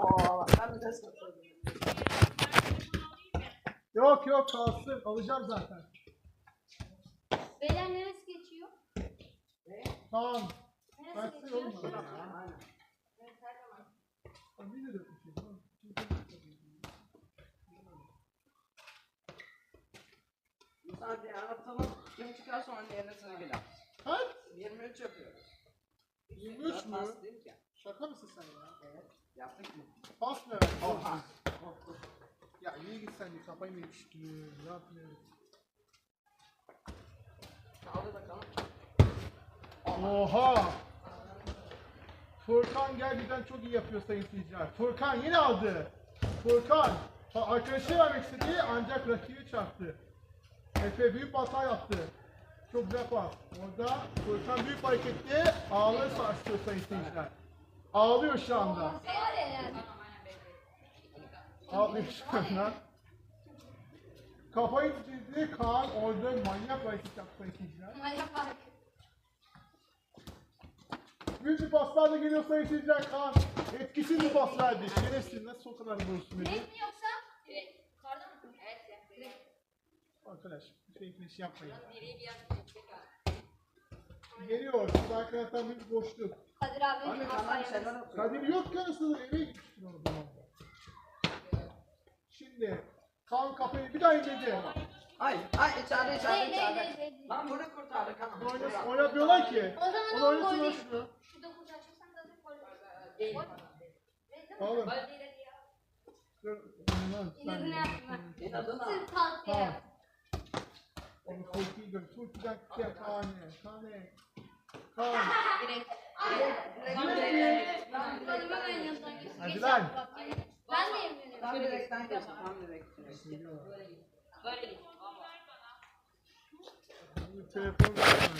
Oo, ben bir test yapıyorum. Yok yok kalsın. Alacağım zaten. Beyler neresi geçiyor? Tamam. Neresi geçiyor? oğlum bana. Aynen. Evet, her zaman. Ha, Bir de dökmüşüm. Tamam. Bu saati anlatalım. Kim çıkarsa onun yerine sıra gelir. Kaç? 23 yapıyoruz. 23 Dört mü? Şaka mısın sen ya? Evet. Yaptık mı? Pas mı ver? Oha. Ya iyi git sen de kafayı mı yetiştiriyor? Ne yapıyorsun? Kaldır bakalım. Oha! Furkan gerçekten çok iyi yapıyor sayın seyirciler. Furkan yine aldı. Furkan arkadaşı vermek istedi ancak rakibi çarptı. Efe büyük hata yaptı. Çok güzel pas. Orada Furkan büyük hareketli ağları sarsıyor sayın seyirciler. Ağlıyor şu anda. Ağlıyor şu anda. Kafayı çizdi Kaan orada manyak hareket yaptı seyirciler. Manyak bak. Büyük bir paslarla geliyor sayın seyirciler Kaan. Etkisiz bir pas verdi. Şerefsiz nasıl o kadar vurursun beni? Direkt mi yoksa? Direkt. Yukarıda mı? Evet. Direkt. Arkadaş yapmayın. Biri bir yan çeker. Geliyor. Siz arkadaşlar bir boşluk. Kadir abi. Abi tamam şeyler yapıyor. Kadir yok ya nasıl eve gitmiştin o zaman. Şimdi Kaan kafayı bir daha indirdi. Ay, ay içeride içeride içeride. Lan bunu kurtardık ha. Oynat, oynatmıyorlar ki. O zaman Onu o gol lan değil. şunu. Şu dokuzu açırsan zaten gol olur. Değil. Mi? Oğlum. Gol değil hadi ya. Dur, lan sen- İnadına yapma. İnadına. Sırf tatlıya Tamam. yap. Onu Turki'yi gör. Turki'den kıya Kaan'e. Kaan'e. Kaan. Direkt. Hadi Geç lan. Ben de yemiyorum. Tam direkten geç. Tam direkt. Geliyor. Böyle git. Bir Telefon ver.